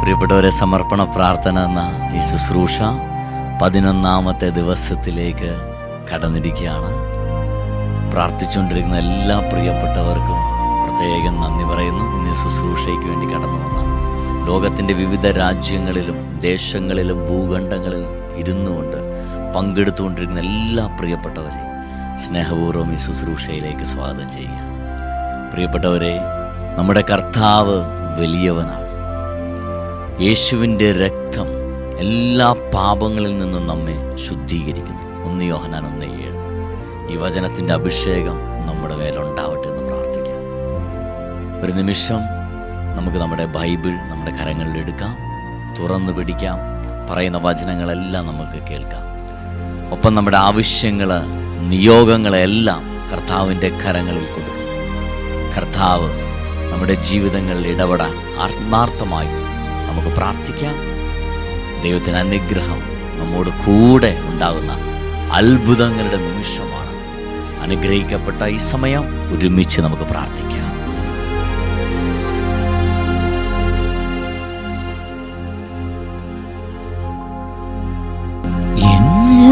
പ്രിയപ്പെട്ടവരെ സമർപ്പണ പ്രാർത്ഥന എന്ന ഈ ശുശ്രൂഷ പതിനൊന്നാമത്തെ ദിവസത്തിലേക്ക് കടന്നിരിക്കുകയാണ്. പ്രാർത്ഥിച്ചുകൊണ്ടിരിക്കുന്ന എല്ലാ പ്രിയപ്പെട്ടവർക്കും പ്രത്യേകം നന്ദി പറയുന്നു. ഇന്ന് ശുശ്രൂഷയ്ക്ക് വേണ്ടി കടന്നു വന്ന. ലോകത്തിന്റെ വിവിധ രാജ്യങ്ങളിലും ദേശങ്ങളിലും ഭൂഖണ്ഡങ്ങളിലും ഇരുന്നുകൊണ്ട് പങ്കെടുത്തുകൊണ്ടിരിക്കുന്ന എല്ലാ പ്രിയപ്പെട്ടവരെയും സ്നേഹപൂർവം ഈ ശുശ്രൂഷയിലേക്ക് സ്വാഗതം ചെയ്യുക പ്രിയപ്പെട്ടവരെ നമ്മുടെ കർത്താവ് വലിയവനാണ്. യേശുവിന്റെ രക്തം എല്ലാ പാപങ്ങളിൽ നിന്നും നമ്മെ ശുദ്ധീകരിക്കുന്നു. ഒന്ന് യോഹനാൻ ഒന്ന് ഏഴ്. ഈ വചനത്തിന്റെ അഭിഷേകം നമ്മുടെ മേലുണ്ടാവട്ടെ എന്ന് പ്രാർത്ഥിക്കാം. ഒരു നിമിഷം നമുക്ക് നമ്മുടെ ബൈബിൾ നമ്മുടെ കരങ്ങളിൽ എടുക്കാം. തുറന്നു പിടിക്കാം. പറയുന്ന വചനങ്ങളെല്ലാം നമുക്ക് കേൾക്കാം. ഒപ്പം നമ്മുടെ ആവശ്യങ്ങൾ നിയോഗങ്ങളെല്ലാം കർത്താവിന്റെ കരങ്ങളിൽ കൊടുക്കാം. കർത്താവ് നമ്മുടെ ജീവിതങ്ങളിൽ ഇടപെടാൻ ആത്മാർത്ഥമായി നമുക്ക് പ്രാർത്ഥിക്കാം. ദൈവത്തിന് അനുഗ്രഹം നമ്മോട് കൂടെ ഉണ്ടാകുന്ന അത്ഭുതങ്ങളുടെ നിമിഷമാണ്. അനുഗ്രഹിക്കപ്പെട്ട ഈ സമയം ഒരുമിച്ച് നമുക്ക് പ്രാർത്ഥിക്കാം.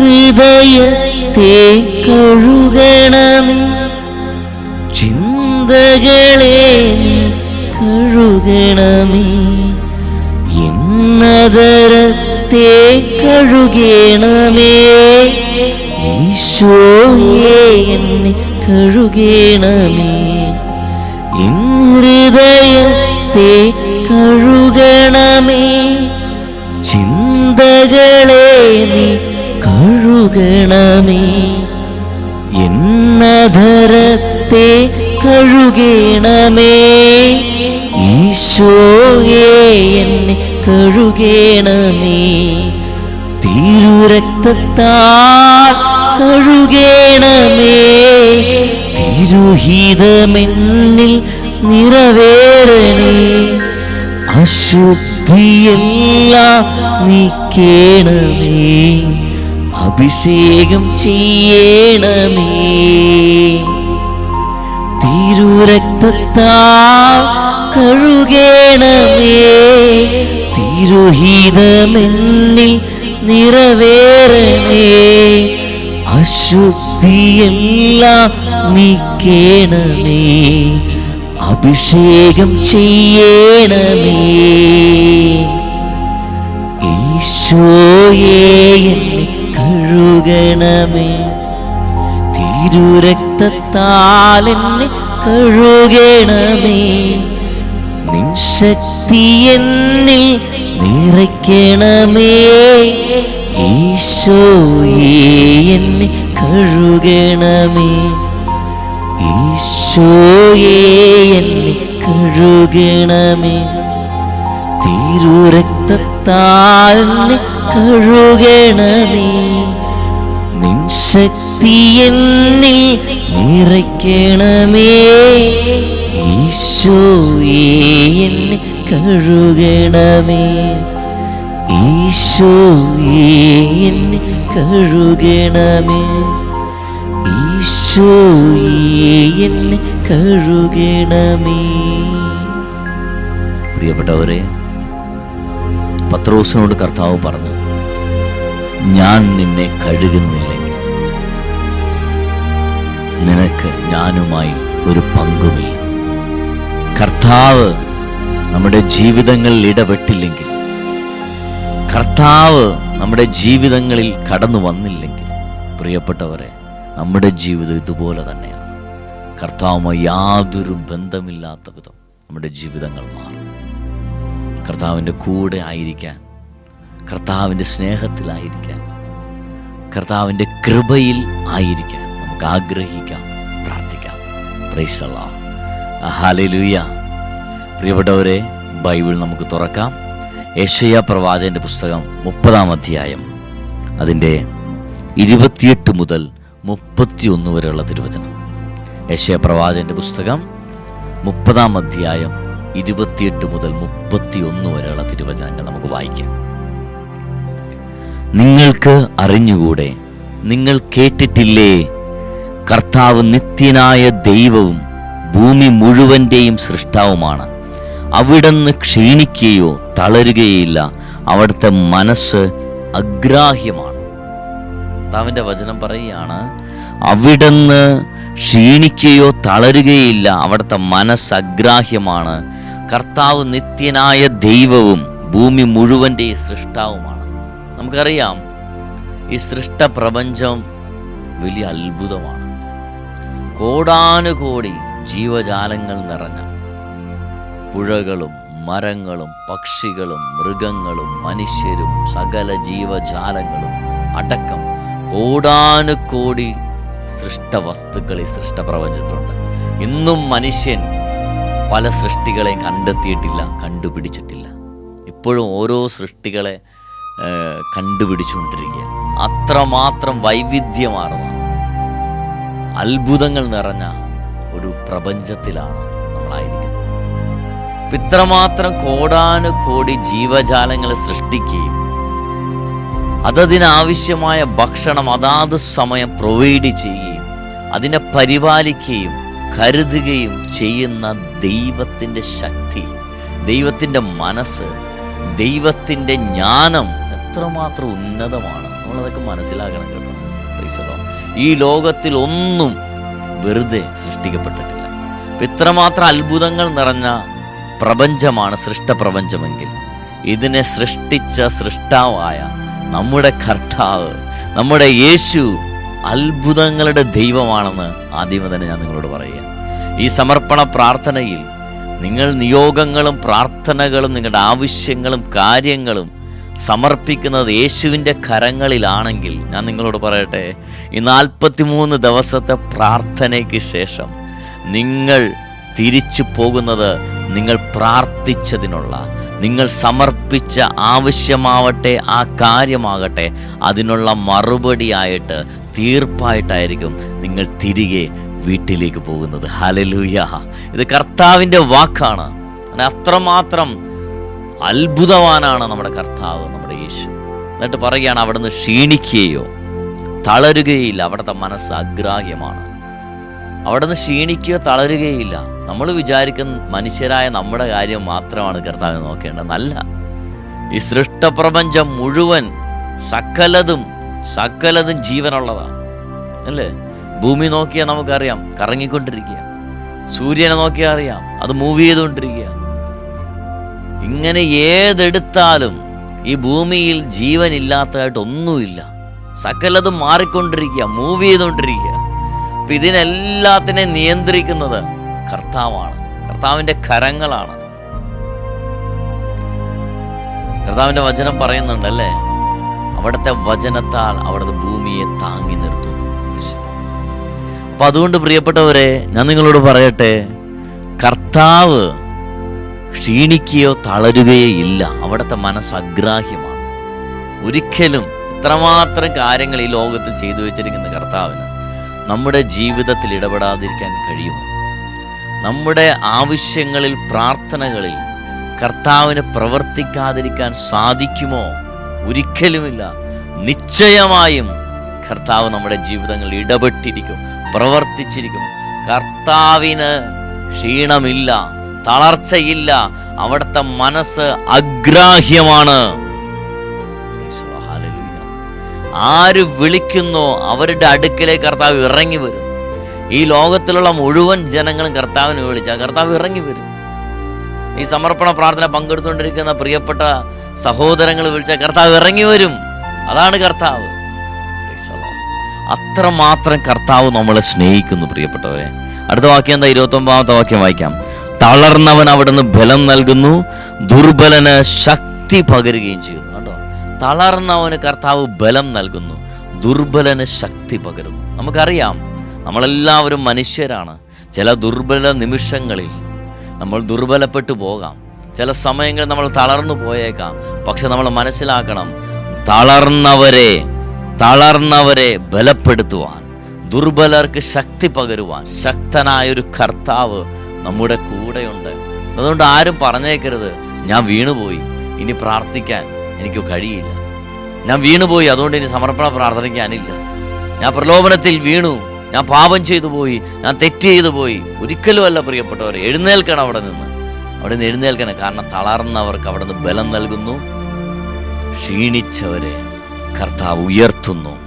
ഹൃദയത്തെ കഴുകണമേ. എന്നതരത്തെ കഴുകേണമേ ഈശോയെ എന്നെ കഴുകേണമേ. എൻ ഹൃദയത്തെ കഴുകണമേ. ചിന്തകളെ നീ കഴുകണമേ. എന്നധരത്തെ കഴുകണമേ. ഈശോയേ കഴുകണമേ തിരുരക്തത്താൽ കഴുകണമേ തിരുഹിതമെന്നിൽ നിറവേറണേ. അശുദ്ധിയെല്ലാം നീക്കേണമേ അഭിഷേകം ചെയ്യണമേ തിരുരക്തത്താൽ കഴുകണമേ തിരുഹിതമെന്നിൽ നിറവേറണേ. അശുദ്ധിയെല്ലാം നീക്കേണമേ. അഭിഷേകം ചെയ്യണമേ. ഈശോയേ കഴുകണമേ. തിരുരക്തത്താൽ എന്നെ കഴുകണമേ. നിൻ ശക്തി എന്നിൽ നിറയ്ക്കണമേ. ഈശോയെ എന്നെ കഴുകണമേ. ഈശോയെ എന്നെ കഴുകണമേ. തിരുരക്തത്താൽ കഴുകണമേ. നിൻ ശക്തി എന്നിൽ നിറയ്ക്കണമേ. ഈശോയെ എന്നെ കഴുകണമേ. ഈശോയെ എന്നെ കഴുകണമേ. ഈശോയെ എന്നെ കഴുകണമേ. പ്രിയപ്പെട്ടവരെ പത്രോസിനോട് കർത്താവ് പറഞ്ഞു ഞാൻ നിന്നെ കഴുകുന്നില്ലെങ്കിൽ നിനക്ക് ഞാനുമായി ഒരു പങ്കുമില്ല. കർത്താവ് നമ്മുടെ ജീവിതങ്ങളിൽ ഇടപെട്ടില്ലെങ്കിൽ കർത്താവ് നമ്മുടെ ജീവിതങ്ങളിൽ കടന്നു വന്നില്ലെങ്കിൽ പ്രിയപ്പെട്ടവരെ നമ്മുടെ ജീവിതം ഇതുപോലെ തന്നെയാണ്. കർത്താവുമായി യാതൊരു ബന്ധമില്ലാത്ത വിധം നമ്മുടെ ജീവിതങ്ങൾ മാറും. കർത്താവിന്റെ കൂടെ ആയിരിക്കാൻ കർത്താവിന്റെ സ്നേഹത്തിലായിരിക്കാൻ കർത്താവിന്റെ കൃപയിൽ ആയിരിക്കാൻ നമുക്ക് ആഗ്രഹിക്കാം പ്രാർത്ഥിക്കാം. പ്രൈസല്ല ഹാലലൂയ. പ്രിയപ്പെട്ടവരെ ബൈബിൾ നമുക്ക് തുറക്കാം. യേശയ്യ പ്രവാചകന്റെ പുസ്തകം മുപ്പതാം അധ്യായം അതിന്റെ ഇരുപത്തിയെട്ട് മുതൽ മുപ്പത്തിയൊന്ന് വരെയുള്ള തിരുവചനം. യേശയ പ്രവാചകന്റെ പുസ്തകം മുപ്പതാം അധ്യായം ഇരുപത്തിയെട്ട് മുതൽ മുപ്പത്തിയൊന്ന് വരെയുള്ള തിരുവചനങ്ങൾ നമുക്ക് വായിക്കാം. നിങ്ങൾക്ക് അറിഞ്ഞുകൂടെ നിങ്ങൾ കേട്ടിട്ടില്ലേ? കർത്താവ് നിത്യനായ ദൈവവും ഭൂമി മുഴുവന്റെയും സൃഷ്ടാവുമാണ്. അവിടുന്ന് ക്ഷീണിക്കുകയോ തളരുകയില്ല അവിടുത്തെ മനസ്സ് അഗ്രാഹ്യമാണ്. കർത്താവിന്റെ വചനം പറയുകയാണ് അവിടുന്ന് ക്ഷീണിക്കുകയോ തളരുകയില്ല അവിടുത്തെ മനസ്സ് അഗ്രാഹ്യമാണ്. കർത്താവ് നിത്യനായ ദൈവവും ഭൂമി മുഴുവന്റെ സൃഷ്ടാവുമാണ്. നമുക്കറിയാം ഈ സൃഷ്ട പ്രപഞ്ചം വലിയ അത്ഭുതമാണ്. കോടാനുകോടി ജീവജാലങ്ങൾ നിറഞ്ഞ പുഴകളും മരങ്ങളും പക്ഷികളും മൃഗങ്ങളും മനുഷ്യരും സകല ജീവജാലങ്ങളും അടക്കം കോടാനുകോടി സൃഷ്ടവസ്തുക്കൾ ഈ സൃഷ്ടപ്രപഞ്ചത്തിലുണ്ട്. ഇന്നും മനുഷ്യൻ പല സൃഷ്ടികളെയും കണ്ടെത്തിയിട്ടില്ല കണ്ടുപിടിച്ചിട്ടില്ല. ഇപ്പോഴും ഓരോ സൃഷ്ടികളെ കണ്ടുപിടിച്ചുകൊണ്ടിരിക്കുക അത്രമാത്രം വൈവിധ്യമാർന്ന അത്ഭുതങ്ങൾ നിറഞ്ഞ ഒരു പ്രപഞ്ചത്തിലാണ് നമ്മളായിരിക്കുന്നത്. ഇത്രമാത്രം കോടാനു കോടി ജീവജാലങ്ങളെ സൃഷ്ടിക്കുകയും അതതിനാവശ്യമായ ഭക്ഷണം അതാത് സമയം പ്രൊവൈഡ് ചെയ്യുകയും അതിനെ പരിപാലിക്കുകയും കരുതുകയും ചെയ്യുന്ന ദൈവത്തിന്റെ ശക്തി ദൈവത്തിന്റെ മനസ്സ് ദൈവത്തിന്റെ ജ്ഞാനം എത്രമാത്രം ഉന്നതമാണ്. നമ്മളതൊക്കെ മനസ്സിലാക്കണം കേട്ടോ. ഈ ലോകത്തിൽ ഒന്നും വെറുതെ സൃഷ്ടിക്കപ്പെട്ടിട്ടില്ല. ഇത്രമാത്രം അത്ഭുതങ്ങൾ നിറഞ്ഞ പ്രപഞ്ചമാണ് സൃഷ്ടപ്രപഞ്ചമെങ്കിൽ ഇതിനെ സൃഷ്ടിച്ച സൃഷ്ടാവായ നമ്മുടെ കർത്താവ് നമ്മുടെ യേശു അത്ഭുതങ്ങളുടെ ദൈവമാണെന്ന് ആദ്യമേ തന്നെ ഞാൻ നിങ്ങളോട് പറയുക ഈ സമർപ്പണ പ്രാർത്ഥനയിൽ നിങ്ങൾ നിയോഗങ്ങളും പ്രാർത്ഥനകളും നിങ്ങളുടെ ആവശ്യങ്ങളും കാര്യങ്ങളും സമർപ്പിക്കുന്നത് യേശുവിന്റെ കരങ്ങളിലാണെങ്കിൽ ഞാൻ നിങ്ങളോട് പറയട്ടെ ഈ നാൽപ്പത്തിമൂന്ന് ദിവസത്തെ പ്രാർത്ഥനയ്ക്ക് ശേഷം നിങ്ങൾ തിരിച്ചു പോകുന്നത് നിങ്ങൾ പ്രാർത്ഥിച്ചതിനുള്ള നിങ്ങൾ സമർപ്പിച്ച ആവശ്യമാവട്ടെ ആ കാര്യമാകട്ടെ അതിനുള്ള മറുപടിയായിട്ട് തീർപ്പായിട്ടായിരിക്കും നിങ്ങൾ തിരികെ വീട്ടിലേക്ക് പോകുന്നത്. ഹലലൂയ ഇത് കർത്താവിന്റെ വാക്കാണ്. അത്രമാത്രം അത്ഭുതവാനാണ് നമ്മുടെ കർത്താവ് നമ്മുടെ യേശു. എന്നിട്ട് പറയുകയാണ് അവിടുന്ന് ക്ഷീണിക്കുകയോ തളരുകയില്ല. അവിടുത്തെ മനസ്സ് അഗ്രാഹ്യമാണ്. അവിടുന്ന് ക്ഷീണിക്കുകയോ തളരുകയില്ല. നമ്മൾ വിചാരിക്കുന്ന മനുഷ്യരായ നമ്മുടെ കാര്യം മാത്രമാണ് കർത്താവ് നോക്കേണ്ടത്. നല്ല ഈ സൃഷ്ടപ്രപഞ്ചം മുഴുവൻ സകലതും സകലതും ജീവനുള്ളതാണ് അല്ലേ? ഭൂമി നോക്കിയാൽ നമുക്കറിയാം കറങ്ങിക്കൊണ്ടിരിക്കുക. സൂര്യനെ നോക്കിയാൽ അറിയാം അത് മൂവ് ചെയ്തുകൊണ്ടിരിക്കുക. ഇങ്ങനെ ഏതെടുത്താലും ഈ ഭൂമിയിൽ ജീവനില്ലാത്തതായിട്ട് ഒന്നുമില്ല സകലതും മാറിക്കൊണ്ടിരിക്കുക മൂവ് ചെയ്തുകൊണ്ടിരിക്കുക. അപ്പൊ ഇതിനെല്ലാത്തിനെ നിയന്ത്രിക്കുന്നത് കർത്താവാണ്. കർത്താവിന്റെ കരങ്ങളാണ്. കർത്താവിന്റെ വചനം പറയുന്നുണ്ടല്ലേ? അവിടുത്തെ വചനത്താൽ അവിടുത്തെ ഭൂമിയെ താങ്ങി നിർത്തുന്നു. അപ്പൊ അതുകൊണ്ട് പ്രിയപ്പെട്ടവരെ ഞാൻ നിങ്ങളോട് പറയട്ടെ കർത്താവ് ക്ഷീണിക്കുകയോ തളരുകയോ ഇല്ല. അവിടുത്തെ മനസ്സ് അഗ്രാഹ്യമാണ്. ഒരിക്കലും ഇത്രമാത്രം കാര്യങ്ങൾ ഈ ലോകത്തിൽ ചെയ്തു വെച്ചിരിക്കുന്ന കർത്താവിന് നമ്മുടെ ജീവിതത്തിൽ ഇടപെടാതിരിക്കാൻ കഴിയുമോ? നമ്മുടെ ആവശ്യങ്ങളിൽ പ്രാർത്ഥനകളിൽ കർത്താവിന് പ്രവർത്തിക്കാതിരിക്കാൻ സാധിക്കുമോ? ഒരിക്കലുമില്ല. നിശ്ചയമായും കർത്താവ് നമ്മുടെ ജീവിതങ്ങളിൽ ഇടപെട്ടിരിക്കും പ്രവർത്തിച്ചിരിക്കും. കർത്താവിന് ക്ഷീണമില്ല. തളർച്ചയില്ല. അവിടുത്തെ മനസ്സ് അഗ്രാഹ്യമാണ്. ആര് വിളിക്കുന്നോ അവരുടെ അടുക്കലേ കർത്താവ് ഇറങ്ങി വരും. ഈ ലോകത്തിലുള്ള മുഴുവൻ ജനങ്ങളും കർത്താവിനെ വിളിച്ചാൽ കർത്താവ് ഇറങ്ങി വരും. ഈ സമർപ്പണ പ്രാർത്ഥന പങ്കെടുത്തുകൊണ്ടിരിക്കുന്ന പ്രിയപ്പെട്ട സഹോദരങ്ങൾ വിളിച്ച കർത്താവ് ഇറങ്ങി വരും. അതാണ് കർത്താവ്. അത്രമാത്രം കർത്താവ് നമ്മളെ സ്നേഹിക്കുന്നു പ്രിയപ്പെട്ടവരെ. അടുത്ത വാക്യം എന്താ? ഇരുപത്തി ഒമ്പതാമത്തെ വാക്യം വായിക്കാം. തളർന്നവൻ അവിടുന്ന് ബലം നൽകുന്നു ദുർബലന് ശക്തി പകരുകയും ചെയ്യുന്നു. കണ്ടോ? തളർന്നവന് കർത്താവ് ബലം നൽകുന്നു ദുർബലന് ശക്തി പകരുന്നു. നമുക്കറിയാം നമ്മളെല്ലാവരും മനുഷ്യരാണ്. ചില ദുർബല നിമിഷങ്ങളിൽ നമ്മൾ ദുർബലപ്പെട്ടു പോകാം. ചില സമയങ്ങളിൽ നമ്മൾ തളർന്നു പോയേക്കാം. പക്ഷെ നമ്മൾ മനസ്സിലാക്കണം തളർന്നവരെ തളർന്നവരെ ബലപ്പെടുത്തുവാൻ ദുർബലർക്ക് ശക്തി പകരുവാൻ ശക്തനായൊരു കർത്താവ് നമ്മുടെ കൂടെയുണ്ട്. അതുകൊണ്ട് ആരും പറഞ്ഞേക്കരുത്. ഞാൻ വീണുപോയി. ഇനി പ്രാർത്ഥിക്കാൻ എനിക്ക് കഴിയില്ല. ഞാൻ വീണുപോയി. അതുകൊണ്ട് ഇനി സമർപ്പണ പ്രാർത്ഥിക്കാനില്ല ഞാൻ പ്രലോഭനത്തിൽ വീണു. ഞാൻ പാപം ചെയ്തു പോയി. ഞാൻ തെറ്റ് ചെയ്തു പോയി. ഒരിക്കലും അല്ല പ്രിയപ്പെട്ടവർ എഴുന്നേൽക്കണം അവിടെ നിന്ന്. അവിടെ നിന്ന് എഴുന്നേൽക്കണം. കാരണം തളർന്നവർക്ക് അവിടെ നിന്ന് ബലം നൽകുന്നു. ക്ഷീണിച്ചവരെ കർത്താവ് ഉയർത്തുന്നു.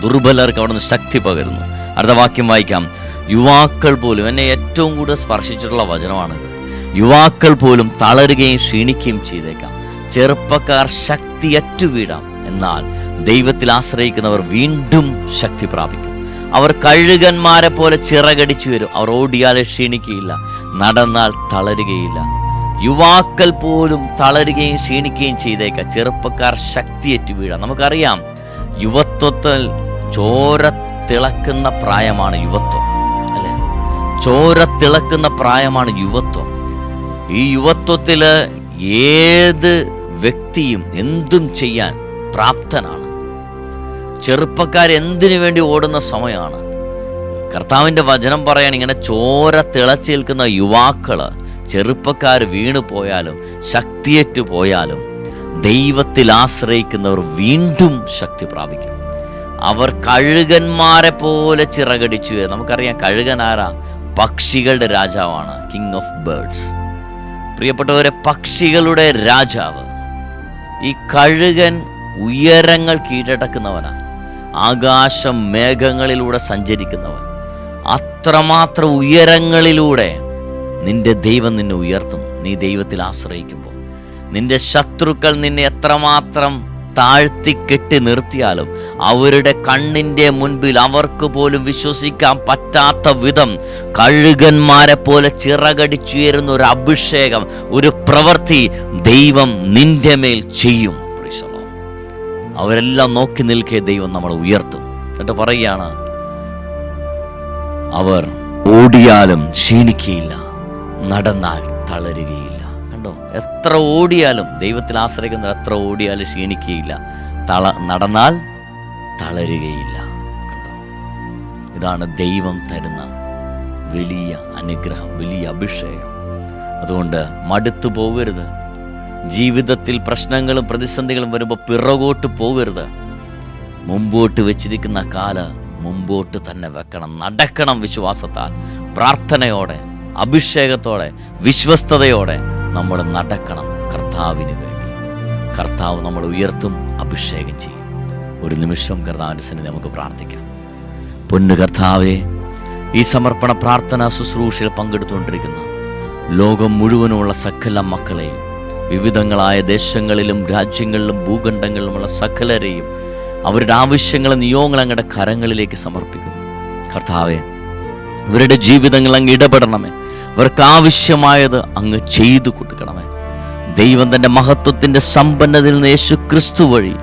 ദുർബലർക്ക് അവിടെ നിന്ന് ശക്തി പകരുന്നു. അടുത്ത വാക്യം വായിക്കാം. യുവാക്കൾ പോലും എന്നെ ഏറ്റവും കൂടുതൽ സ്പർശിച്ചിട്ടുള്ള വചനമാണിത്. യുവാക്കൾ പോലും തളരുകയും ക്ഷീണിക്കുകയും ചെയ്തേക്കാം. ചെറുപ്പക്കാർ ശക്തിയറ്റു വീഴാം. എന്നാൽ ദൈവത്തിൽ ആശ്രയിക്കുന്നവർ വീണ്ടും ശക്തി പ്രാപിക്കും. അവർ കഴുകന്മാരെ പോലെ ചിറകടിച്ചു വരും. അവർ ഓടിയാലെ ക്ഷീണിക്കുകയില്ല. നടന്നാൽ തളരുകയില്ല. യുവാക്കൾ പോലും തളരുകയും ക്ഷീണിക്കുകയും ചെയ്തേക്കാം. ചെറുപ്പക്കാർ ശക്തിയറ്റു വീഴാം. നമുക്കറിയാം യുവത്വത്തിൽ ചോര തിളക്കുന്ന പ്രായമാണ് യുവത്വം. ചോര തിളക്കുന്ന പ്രായമാണ് യുവത്വം. ഈ യുവത്വത്തിൽ ഏത് വ്യക്തിയും എന്തും ചെയ്യാൻ പ്രാപ്തനാണ്. ചെറുപ്പക്കാരെന്തിനു വേണ്ടി ഓടുന്ന സമയമാണ് കർത്താവിന്റെ വചനം പറയാൻ ഇങ്ങനെ ചോര തിളച്ചേൽക്കുന്ന യുവാക്കൾ ചെറുപ്പക്കാർ വീണു പോയാലും ശക്തിയേറ്റു പോയാലും ദൈവത്തിൽ ആശ്രയിക്കുന്നവർ വീണ്ടും ശക്തി പ്രാപിക്കും. അവർ കഴുകന്മാരെ പോലെ ചിറകടിച്ചു നമുക്കറിയാം കഴുകൻ ആരാ? പക്ഷികളുടെ രാജാവാണ് കിങ് ഓഫ് ബേർഡ്സ് പ്രിയപ്പെട്ടവരെ പക്ഷികളുടെ രാജാവ് ഈ കഴുകൻ ഉയരങ്ങൾ കീഴടക്കുന്നവനാണ് ആകാശം മേഘങ്ങളിലൂടെ സഞ്ചരിക്കുന്നവൻ. അത്രമാത്രം ഉയരങ്ങളിലൂടെ നിന്റെ ദൈവം നിന്നെ ഉയർത്തും. നീ ദൈവത്തിൽ ആശ്രയിക്കുമ്പോൾ. നിന്റെ ശത്രുക്കൾ നിന്നെ എത്രമാത്രം താഴ്ത്തി കെട്ടി നിർത്തിയാലും അവരുടെ കണ്ണിന്റെ മുൻപിൽ അവർക്ക് പോലും വിശ്വസിക്കാൻ പറ്റാത്ത വിധം കഴുകന്മാരെ പോലെ ചിറകടിച്ചുയരുന്ന ഒരു അഭിഷേകം ഒരു പ്രവൃത്തി ദൈവം നിന്റെ മേൽ ചെയ്യും. അവരെല്ലാം നോക്കി നിൽക്കെ ദൈവം നമ്മളെ ഉയർത്തും. എന്നിട്ട് പറയുകയാണ് അവർ ഓടിയാലും ക്ഷീണിക്കുകയില്ല നടന്നാൽ തളരുകയില്ല. കണ്ടോ എത്ര ഓടിയാലും ദൈവത്തിൽ ആശ്രയിക്കുന്ന എത്ര ഓടിയാലും ക്ഷീണിക്കുകയില്ല. തള നടന്നാൽ തളരുകയില്ല. കണ്ടോ? ഇതാണ് ദൈവം തരുന്ന വലിയ അനുഗ്രഹം വലിയ അഭിഷേകം. അതുകൊണ്ട് മടുത്തു പോകരുത്. ജീവിതത്തിൽ പ്രശ്നങ്ങളും പ്രതിസന്ധികളും വരുമ്പോൾ പിറകോട്ട് പോകരുത്. മുമ്പോട്ട് വെച്ചിരിക്കുന്ന കാല മുമ്പോട്ട് തന്നെ വെക്കണം. നടക്കണം വിശ്വാസത്താൽ പ്രാർത്ഥനയോടെ അഭിഷേകത്തോടെ വിശ്വസ്തയോടെ നമ്മൾ നടക്കണം കർത്താവിന് വേണ്ടി. കർത്താവ് നമ്മൾ ഉയർത്തും അഭിഷേകം ചെയ്യും. ഒരു നിമിഷം കർത്താവിന്റെ സന്നിധി നമുക്ക് പ്രാർത്ഥിക്കാം. പൊന്നു കർത്താവെ ഈ സമർപ്പണ പ്രാർത്ഥന ശുശ്രൂഷയിൽ പങ്കെടുത്തുകൊണ്ടിരിക്കുന്ന ലോകം മുഴുവനുമുള്ള സകല മക്കളെയും വിവിധങ്ങളായ ദേശങ്ങളിലും രാജ്യങ്ങളിലും ഭൂഖണ്ഡങ്ങളിലുമുള്ള സകലരെയും അവരുടെ ആവശ്യങ്ങളും നിയോഗങ്ങൾ അങ്ങയുടെ കരങ്ങളിലേക്ക് സമർപ്പിക്കുന്നു. കർത്താവെ ഇവരുടെ ജീവിതങ്ങൾ അങ്ങ് ഇടപെടണമേ. ഇവർക്ക് ആവശ്യമായത് അങ്ങ് ചെയ്തു കൊടുക്കണമേ. ദൈവം തന്റെ മഹത്വത്തിന്റെ സമ്പന്നതയിൽ നിന്ന് യേശു ക്രിസ്തു വഴി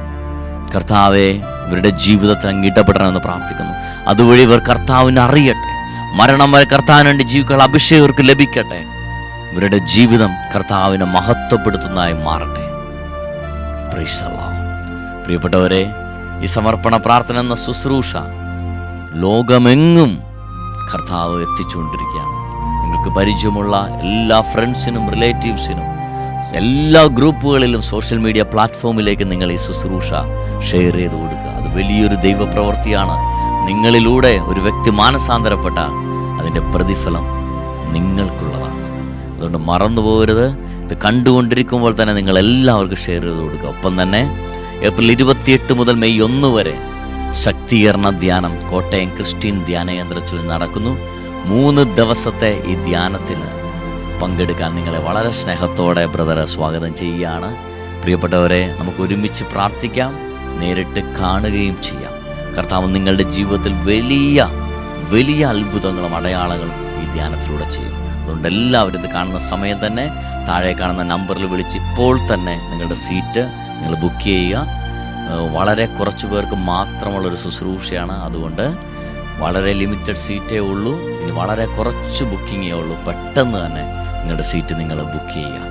കർത്താവെ ഇവരുടെ ജീവിതത്തിൽ അങ്ങ് ഇടപെടണമെന്ന് പ്രാർത്ഥിക്കുന്നു. അതുവഴി ഇവർ കർത്താവിനെ അറിയട്ടെ. മരണം വരെ കർത്താവിന് വേണ്ടി അഭിഷേകം ഇവർക്ക് ലഭിക്കട്ടെ. ഇവരുടെ ജീവിതം കർത്താവിനെ മഹത്വപ്പെടുത്തുന്നതായി മാറട്ടെ. പ്രിയപ്പെട്ടവരെ ഈ സമർപ്പണ പ്രാർത്ഥന എന്ന ശുശ്രൂഷ ലോകമെങ്ങും കർത്താവ് എത്തിച്ചുകൊണ്ടിരിക്കുകയാണ്. നിങ്ങൾക്ക് പരിചയമുള്ള എല്ലാ ഫ്രണ്ട്സിനും റിലേറ്റീവ്സിനും എല്ലാ ഗ്രൂപ്പുകളിലും സോഷ്യൽ മീഡിയ പ്ലാറ്റ്ഫോമിലേക്ക് നിങ്ങൾ ഈ ശുശ്രൂഷ ഷെയർ ചെയ്ത് കൊടുക്കുക. അത് വലിയൊരു ദൈവപ്രവൃത്തിയാണ്. നിങ്ങളിലൂടെ ഒരു വ്യക്തി മാനസാന്തരപ്പെട്ടാൽ അതിന്റെ പ്രതിഫലം നിങ്ങൾക്കുള്ളതാണ്. അതുകൊണ്ട് മറന്നു പോകരുത്. ഇത് കണ്ടുകൊണ്ടിരിക്കുമ്പോൾ തന്നെ നിങ്ങൾ എല്ലാവർക്കും ഷെയർ ചെയ്ത് കൊടുക്കുക. ഒപ്പം തന്നെ ഏപ്രിൽ ഇരുപത്തിയെട്ട് മുതൽ മെയ് ഒന്ന് വരെ ശക്തീകരണ ധ്യാനം കോട്ടയം ക്രിസ്ത്യൻ ധ്യാനകേന്ദ്രത്തിൽ നടക്കുന്നു. മൂന്ന് ദിവസത്തെ ഈ ധ്യാനത്തിന് പങ്കെടുക്കാൻ നിങ്ങളെ വളരെ സ്നേഹത്തോടെ ബ്രദറെ സ്വാഗതം ചെയ്യുകയാണ്. പ്രിയപ്പെട്ടവരെ നമുക്ക് ഒരുമിച്ച് പ്രാർത്ഥിക്കാം നേരിട്ട് കാണുകയും ചെയ്യാം. കർത്താവ് നിങ്ങളുടെ ജീവിതത്തിൽ വലിയ വലിയ അത്ഭുതങ്ങളും അടയാളങ്ങളും ഈ ധ്യാനത്തിലൂടെ ചെയ്യും. അതുകൊണ്ട് എല്ലാവരും ഇത് കാണുന്ന സമയം തന്നെ താഴെ കാണുന്ന നമ്പറിൽ വിളിച്ച് ഇപ്പോൾ തന്നെ നിങ്ങളുടെ സീറ്റ് നിങ്ങൾ ബുക്ക് ചെയ്യുക. വളരെ കുറച്ച് പേർക്ക് മാത്രമുള്ളൊരു ശുശ്രൂഷയാണ്. അതുകൊണ്ട് വളരെ ലിമിറ്റഡ് സീറ്റേ ഉള്ളൂ. ഇനി വളരെ കുറച്ച് ബുക്കിങ്ങേ ഉള്ളൂ. പെട്ടെന്ന് തന്നെ നിങ്ങളുടെ സീറ്റ് നിങ്ങൾ ബുക്ക് ചെയ്യുക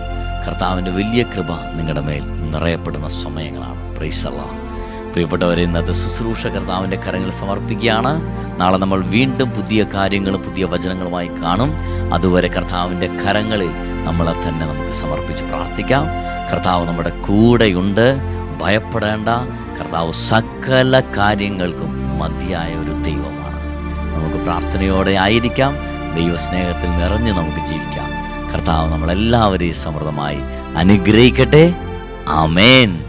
കർത്താവിന്റെ വലിയ കൃപ നിങ്ങളുടെ മേൽ നിറയപ്പെടുന്ന സമയങ്ങളാണ്. പ്രൈസല്ല പ്രിയപ്പെട്ടവരെ ഇന്നത്തെ ശുശ്രൂഷ കർത്താവിന്റെ കരങ്ങൾ സമർപ്പിക്കുകയാണ്. നാളെ നമ്മൾ വീണ്ടും പുതിയ കാര്യങ്ങളും പുതിയ വചനങ്ങളുമായി കാണും. അതുവരെ കർത്താവിന്റെ കരങ്ങളിൽ നമ്മളെ തന്നെ നമുക്ക് സമർപ്പിച്ച് പ്രാർത്ഥിക്കാം. കർത്താവ് നമ്മുടെ കൂടെയുണ്ട്. ഭയപ്പെടേണ്ട. കർത്താവ് സകല കാര്യങ്ങൾക്കും മതിയായ ഒരു ദൈവമാണ് നമുക്ക് പ്രാർത്ഥനയോടെ ആയിരിക്കാം. ദൈവസ്നേഹത്തിൽ നിറഞ്ഞ് നമുക്ക് ജീവിക്കാം. കർത്താവ് നമ്മളെല്ലാവരെയും സമൃദ്ധമായി അനുഗ്രഹിക്കട്ടെ. ആമേൻ.